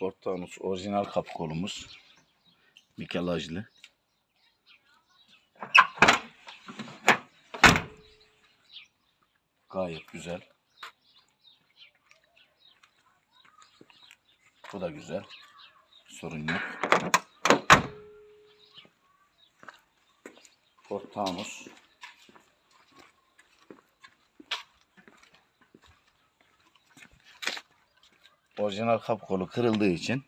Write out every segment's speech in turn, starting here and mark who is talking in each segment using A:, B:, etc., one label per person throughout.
A: Fortanus orijinal kapı kolumuz. Mikelajlı. Gayet güzel. Bu da güzel. Sorun yok. Fortanus. Orijinal kapı kolu kırıldığı için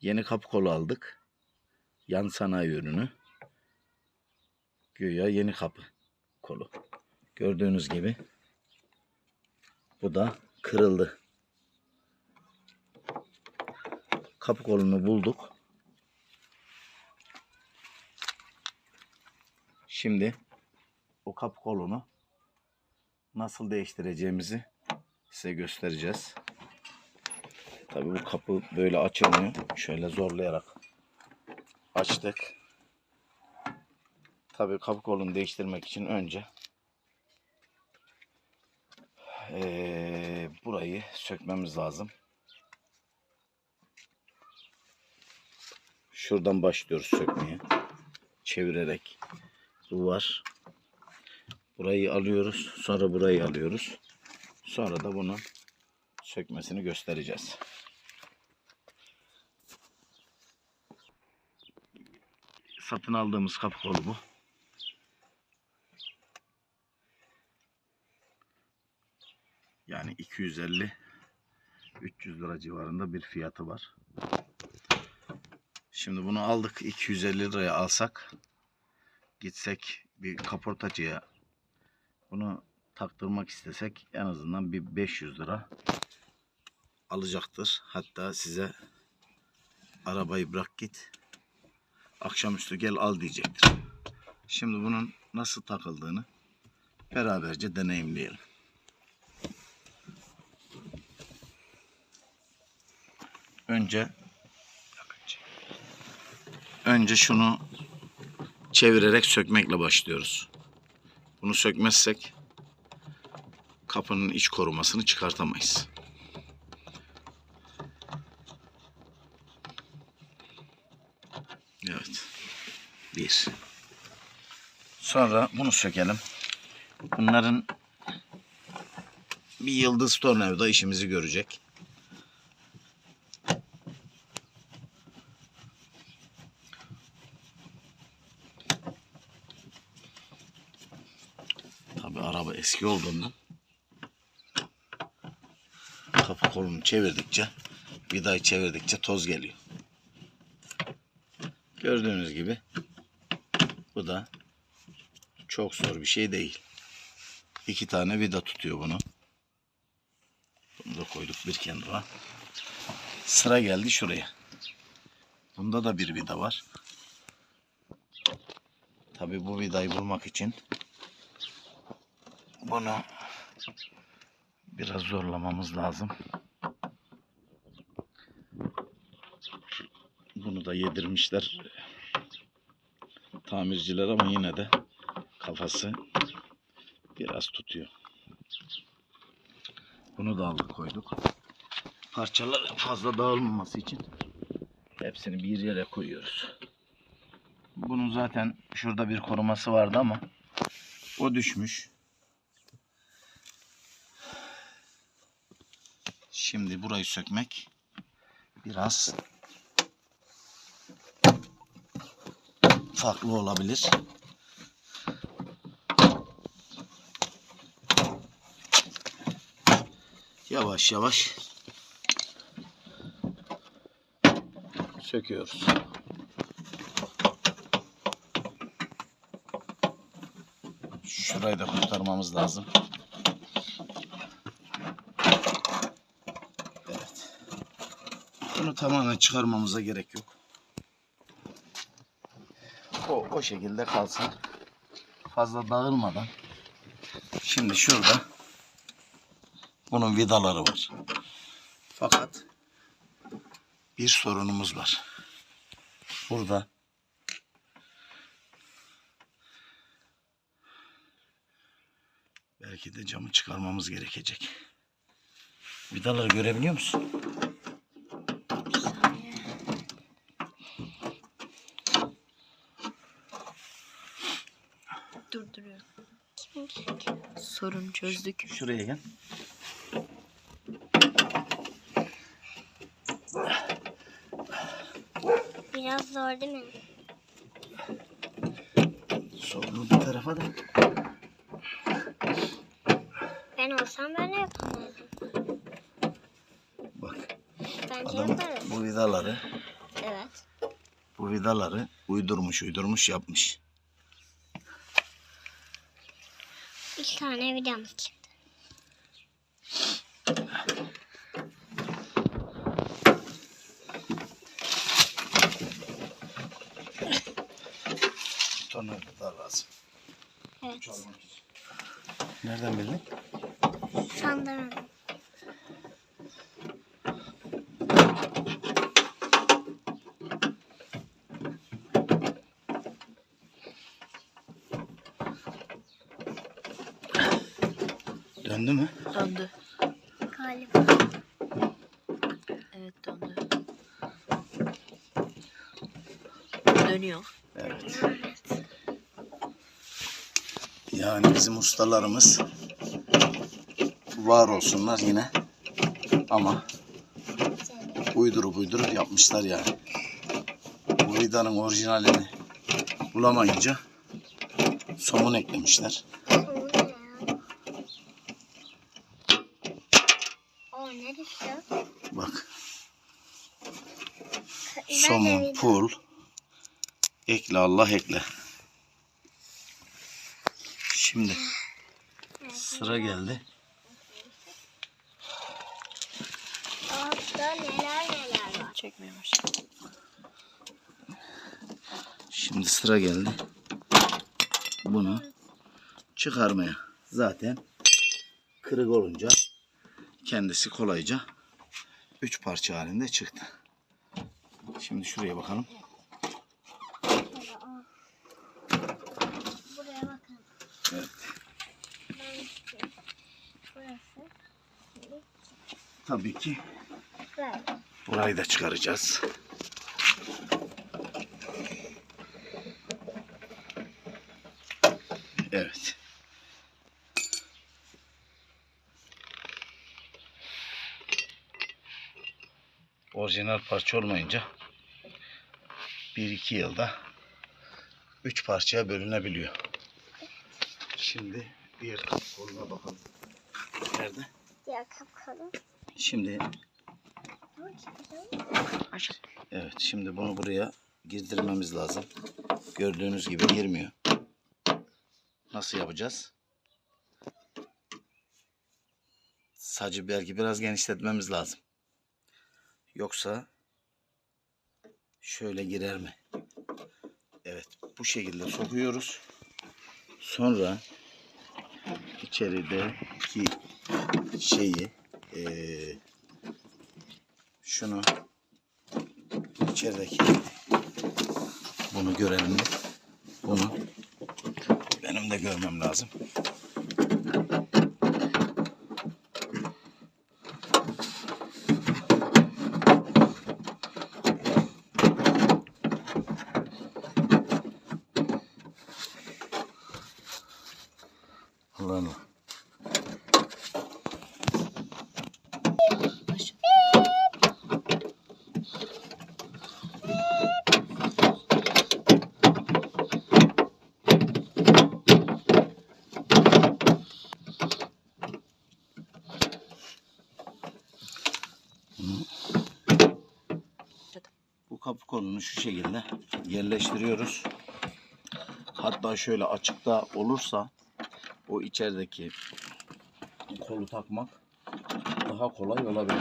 A: yeni kapı kolu aldık. Yan sanayi ürünü. Güya yeni kapı kolu. Gördüğünüz gibi bu da kırıldı. Kapı kolunu bulduk. Şimdi o kapı kolunu nasıl değiştireceğimizi size göstereceğiz. Tabii bu kapı böyle açılmıyor. Şöyle zorlayarak açtık. Tabii kapı kolunu değiştirmek için önce eee, burayı sökmemiz lazım. Şuradan başlıyoruz sökmeye. Çevirerek. Bu var. Burayı alıyoruz. Sonra burayı alıyoruz. Sonra da bunun sökmesini göstereceğiz. Satın aldığımız kapı kolu bu. Yani 250 300 lira civarında bir fiyatı var. Şimdi bunu aldık 250 liraya alsak gitsek bir kaportacıya bunu taktırmak istesek en azından bir 500 lira alacaktır. Hatta size arabayı bırak git akşamüstü gel al diyecektir. Şimdi bunun nasıl takıldığını beraberce deneyimleyelim. Önce önce şunu çevirerek sökmekle başlıyoruz. Bunu sökmezsek kapının iç korumasını çıkartamayız. Evet. Bir. Sonra bunu sökelim. Bunların bir yıldız tornavida işimizi görecek. Tabi araba eski olduğundan kapı kolunu çevirdikçe vidayı çevirdikçe toz geliyor. Gördüğünüz gibi da çok zor bir şey değil. İki tane vida tutuyor bunu. Bunu da koyduk bir kenara. Sıra geldi şuraya. Bunda da bir vida var. Tabi bu vidayı bulmak için bunu biraz zorlamamız lazım. Bunu da yedirmişler tamirciler ama yine de kafası biraz tutuyor. Bunu da aldık koyduk. Parçalar fazla dağılmaması için hepsini bir yere koyuyoruz. Bunun zaten şurada bir koruması vardı ama o düşmüş. Şimdi burayı sökmek biraz farklı olabilir. Yavaş yavaş söküyoruz. Şurayı da kurtarmamız lazım. Evet. Bunu tamamen çıkarmamıza gerek yok. O, o şekilde kalsın. Fazla dağılmadan. Şimdi şurada bunun vidaları var. Fakat bir sorunumuz var. Burada belki de camı çıkarmamız gerekecek. Vidaları görebiliyor musun?
B: Sorunu çözdük.
A: Şuraya gel.
C: Biraz zor değil mi?
A: Solunu bir tarafa da.
C: Ben olsam böyle yapamazdım.
A: Bak
C: Bence
A: adam
C: yaparız.
A: bu vidaları
C: Evet.
A: bu vidaları uydurmuş uydurmuş yapmış.
C: Bir tane vidamız çıktı.
A: Tornavida daha lazım.
C: Evet.
A: Nereden bildin?
C: Sandım.
A: Döndü mü?
B: Döndü.
C: Galiba.
B: Evet döndü. Dönüyor.
A: Evet.
C: Evet.
A: Yani bizim ustalarımız var olsunlar yine. Ama uydurup uydurup yapmışlar yani. Bu vidanın orijinalini bulamayınca somun eklemişler.
C: O ne ya? O ne düştü?
A: Bak
C: Vida.
A: pul, ekle Allah ekle. Şimdi sıra geldi.
C: Altta neler neler var.
B: Çekmeye başladı.
A: Şimdi sıra geldi. Bunu çıkarmaya. Zaten kırık olunca kendisi kolayca üç parça halinde çıktı. Şimdi şuraya bakalım.
C: Buraya bakın.
A: Evet.
C: Burası.
A: Tabii ki burayı da çıkaracağız. Evet. Orijinal parça olmayınca 1-2 yılda 3 parçaya bölünebiliyor. Şimdi diğer koluna bakalım. Nerede?
C: Ya kapkalın.
A: Şimdi. Evet şimdi bunu buraya girdirmemiz lazım. Gördüğünüz gibi girmiyor. Nasıl yapacağız? Sacı belki biraz genişletmemiz lazım. Yoksa şöyle girer mi? Evet bu şekilde sokuyoruz. Sonra içerideki şeyi eee, şunu içerideki bunu görelim? Bunu benim de görmem lazım. Kapı kolunu şu şekilde yerleştiriyoruz. Hatta şöyle açıkta olursa o içerideki kolu takmak daha kolay olabilir.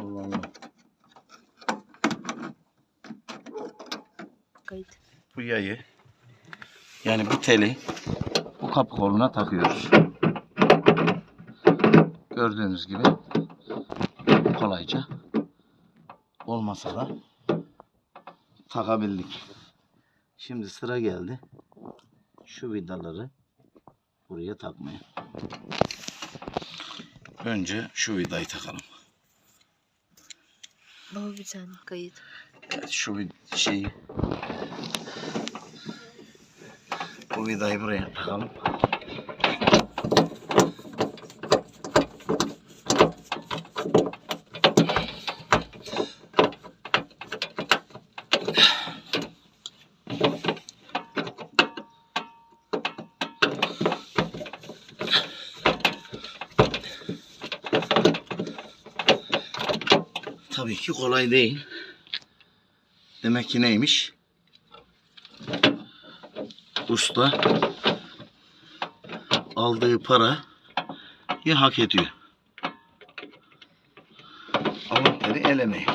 A: Allah Allah.
B: Kayıt.
A: bu yayı yani bu teli bu kapı koluna takıyoruz. Gördüğünüz gibi kolayca olmasa da takabildik. Şimdi sıra geldi. Şu vidaları buraya takmaya. Önce şu vidayı takalım.
B: Baba bir tane kayıt.
A: Evet, şu şeyi bu vidayı buraya takalım. Tabii ki kolay değil. Demek ki neymiş? Usta aldığı para ya hak ediyor. Alın teri el emeği.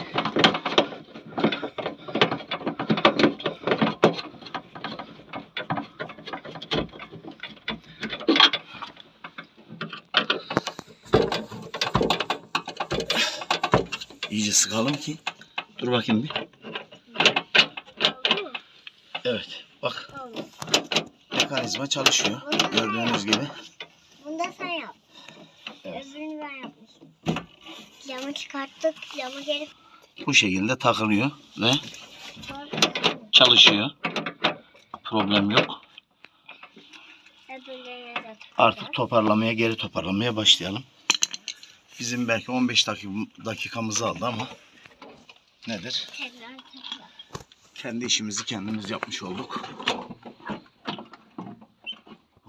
A: İyice sıkalım ki. Dur bakayım bir. Evet. Mekanizma çalışıyor. Gördüğünüz gibi.
C: Bunu da sen yap.
A: Evet.
C: Öbürünü ben yapmışım. Camı çıkarttık. Camı geri
A: Bu şekilde takılıyor ve çalışıyor. Problem yok. Artık toparlamaya, geri toparlamaya başlayalım. Bizim belki 15 dakik- dakikamızı aldı ama nedir? Kendi işimizi kendimiz yapmış olduk.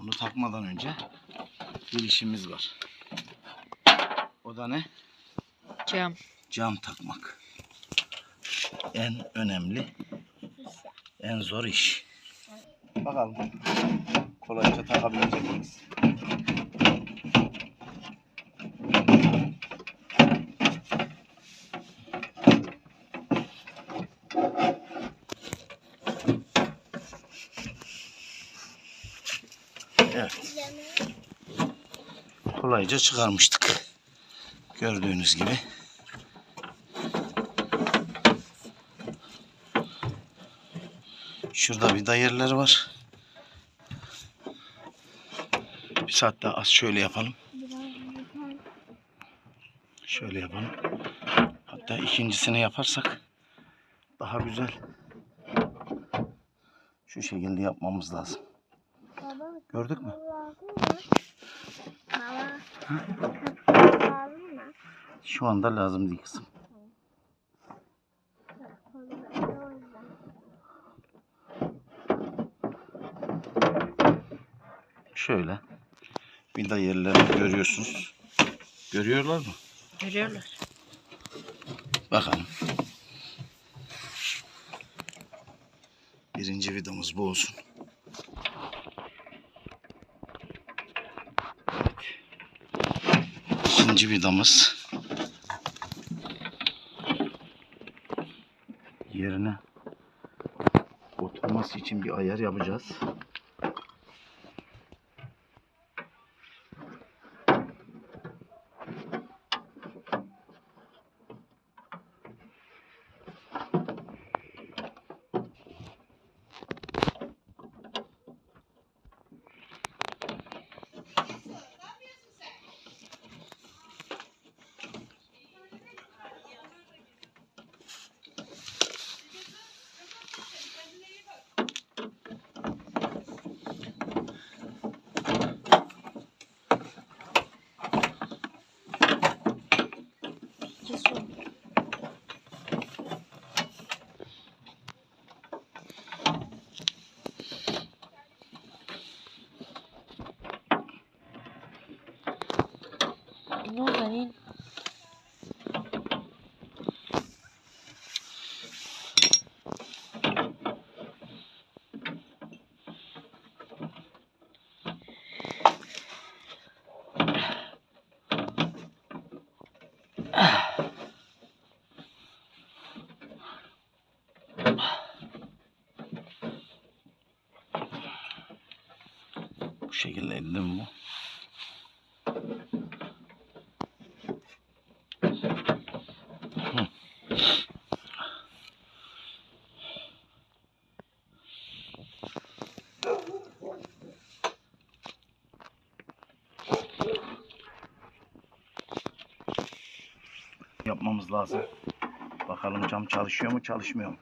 A: Bunu takmadan önce bir işimiz var. O da ne?
B: Cam.
A: Cam takmak. En önemli, en zor iş. Bakalım kolayca takabilecek miyiz? Kolayca çıkarmıştık. Gördüğünüz gibi. Şurada bir yerleri var. Saat daha az şöyle yapalım. Şöyle yapalım. Hatta ikincisini yaparsak daha güzel. Şu şekilde yapmamız lazım. Gördük mü?
C: Baba?
A: Şu anda lazım değil kızım. Şöyle. Vida yerlerini görüyorsunuz. Görüyorlar mı?
B: Görüyorlar.
A: Bakalım. Birinci vidamız bu olsun. İkinci vidamız yerine oturması için bir ayar yapacağız.
B: Oldu hani?
A: Bu şekilde eldim bu. Lazım. Bakalım cam çalışıyor mu çalışmıyor mu?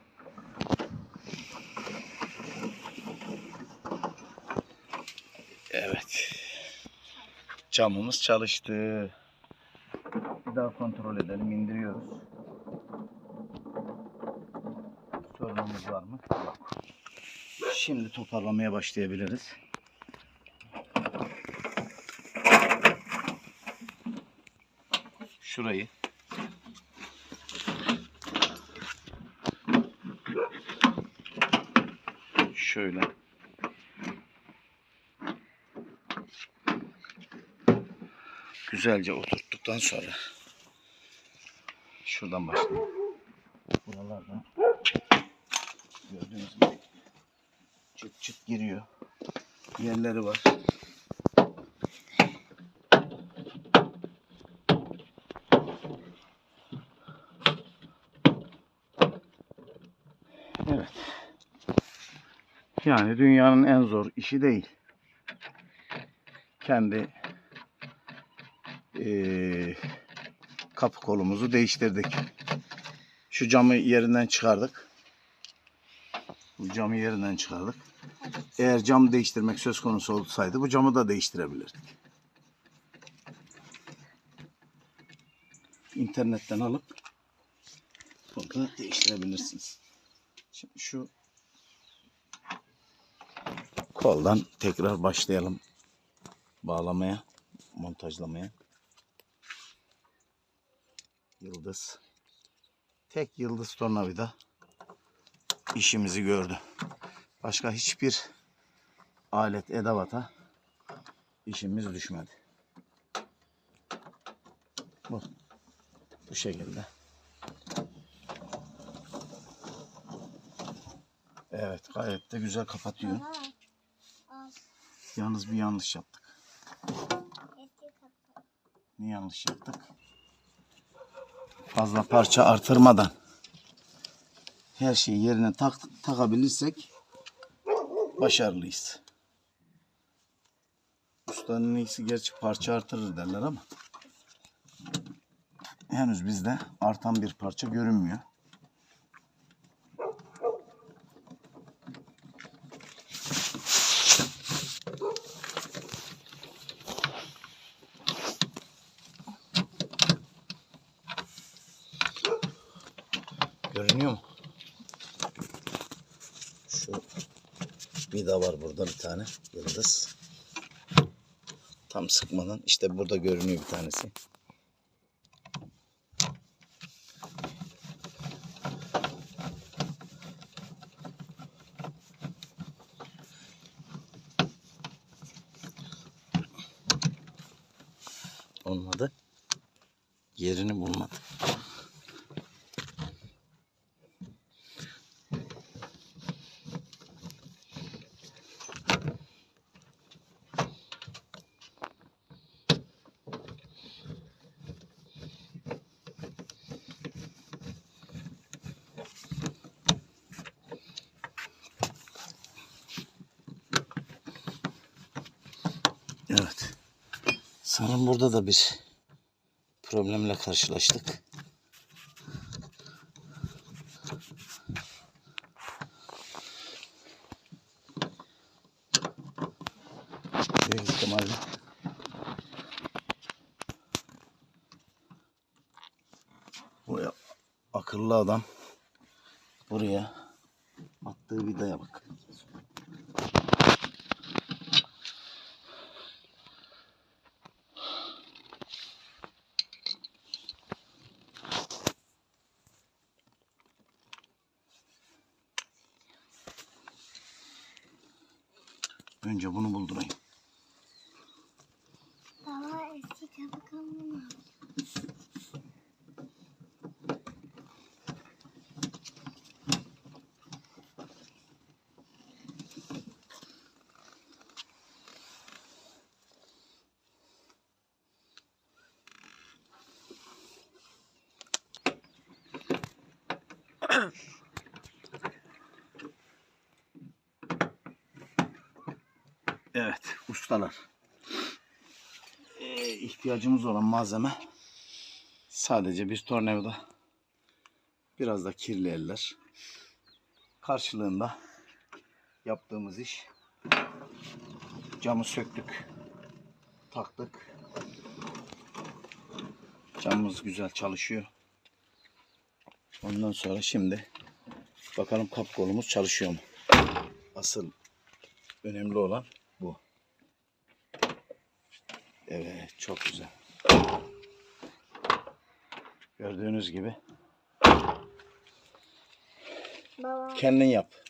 A: Evet. Camımız çalıştı. Bir daha kontrol edelim. indiriyoruz. Sorunumuz var mı? Yok. Şimdi toparlamaya başlayabiliriz. Şurayı şöyle güzelce oturttuktan sonra şuradan başlayalım. Buralarda gördüğünüz gibi çıt çıt giriyor. Yerleri var. Evet. Yani dünyanın en zor işi değil. Kendi eee, kapı kolumuzu değiştirdik. Şu camı yerinden çıkardık. Bu camı yerinden çıkardık. Eğer cam değiştirmek söz konusu olsaydı bu camı da değiştirebilirdik. İnternetten alıp burada değiştirebilirsiniz. Şimdi şu koldan tekrar başlayalım bağlamaya, montajlamaya. Yıldız. Tek yıldız tornavida işimizi gördü. Başka hiçbir alet edavata işimiz düşmedi. Bu. Bu şekilde. Evet gayet de güzel kapatıyor. Yalnız bir yanlış yaptık. Ne yanlış yaptık? Fazla parça artırmadan her şeyi yerine tak, takabilirsek başarılıyız. Ustanın iyisi gerçi parça artırır derler ama henüz bizde artan bir parça görünmüyor. Görünüyor mu? Şu var burada bir tane yıldız. Tam sıkmadan işte burada görünüyor bir tanesi. Olmadı. Yerini bulmadı. Evet. Sanırım burada da bir problemle karşılaştık. Büyük ihtimalle akıllı adam buraya attığı vidaya bak. Önce bunu buldurayım.
C: Baba eski kapı kalmadı.
A: Evet ustalar. Ee, ihtiyacımız olan malzeme sadece bir tornavida Biraz da kirli eller. Karşılığında yaptığımız iş camı söktük. Taktık. Camımız güzel çalışıyor. Ondan sonra şimdi bakalım kap kolumuz çalışıyor mu? Asıl önemli olan. Evet çok güzel. Gördüğünüz gibi
C: Baba
A: kendin yap.